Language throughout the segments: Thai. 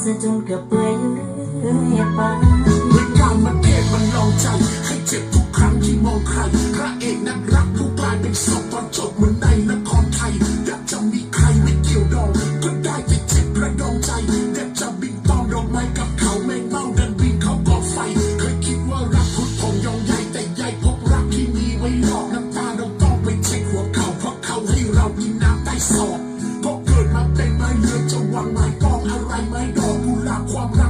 ก็เปื่อยไปเมือการมันเทศมันลองใจ ให้เจ็บทุกครั้งที่มองใคร พระเอกนักรักผู้กลายเป็นศพตอนจบเหมือนในละครไทยอยากจะมีใครไม่เกี่ยวดองก็ได้แต่เจ็บระดองใจอยากจะบินตอมดอกไม้กับเขาแมงเม่าดันบินเขากอไฟ เคยคิดว่ารักพุทธองยองใหญ่แต่ใหญ่พบรักที่มีไว้หลอกน้ำตาเราต้องไปเช็คหัวเขาเพราะเขาให้เรากินน้ำใต้ศอกเพราะเกิดมาเป็นไม้เลือจะวังไม้กองอะไรไม้ดอก กุหลาบความรัก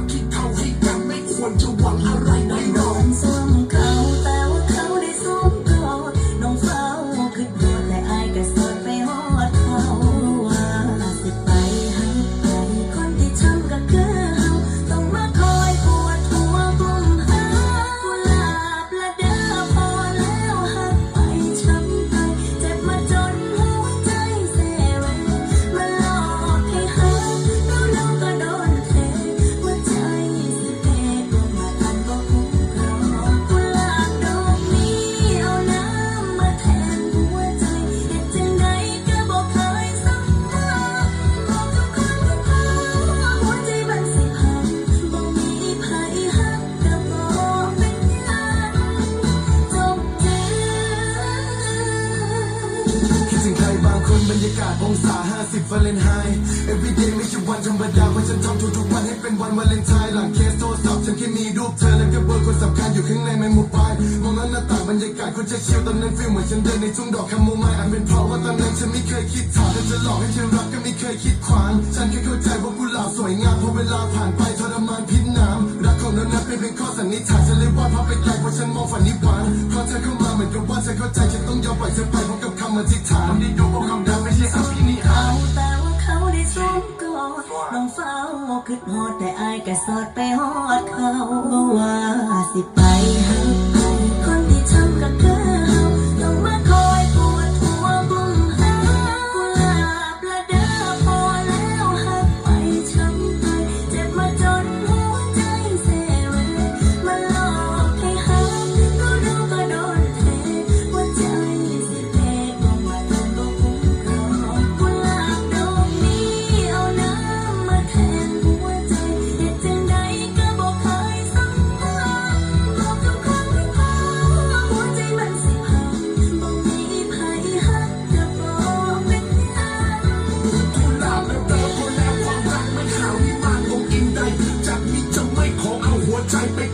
ครบางคนบรรยากาศองศา 50วาเลนไฮน์ everyday ไม่ใช่วันธรรมดาเพราะฉันทำทุกๆวันให้เป็นวันวาเลนไทน์หลังเคสโทรศัพท์ฉันแค่มีรูปเธอและก็เบอร์คนสำคัญอยู่ข้างในไม่หมู่ปลายมองนั้นหน้าต่างบรรยากาศคนจะชิลตอนนั้นฟีลเหมือนฉันเดินในทุ่งดอกคาโมไมล์อาจเป็นเพราะว่าตอนนั้นฉันไม่เคยคิดถามเธอจะหลอกให้เธอรักก็ไม่เคยคิดขวางฉันแค่เข้าใจว่ากุหลาบสวยงามพอเวลาผ่านไปทรมานพิษน้ำรักของเรานั้นเป็นเพียงข้อสันนิษฐานฉันเลยว่าพาไปไกลเพราะฉันมองฝันนิพพานพอเธอเข้ามาเหมือนกับว่าเธอเข้าใจฉันต้องยอมปล่อยเธอไปพร้อมกับคำอธิษฐานนี่ดูว่าคำ ฝ้าขึ้นฮอดแต่อายก็สอดไปฮอดเขาว่าสิไปหัก อเ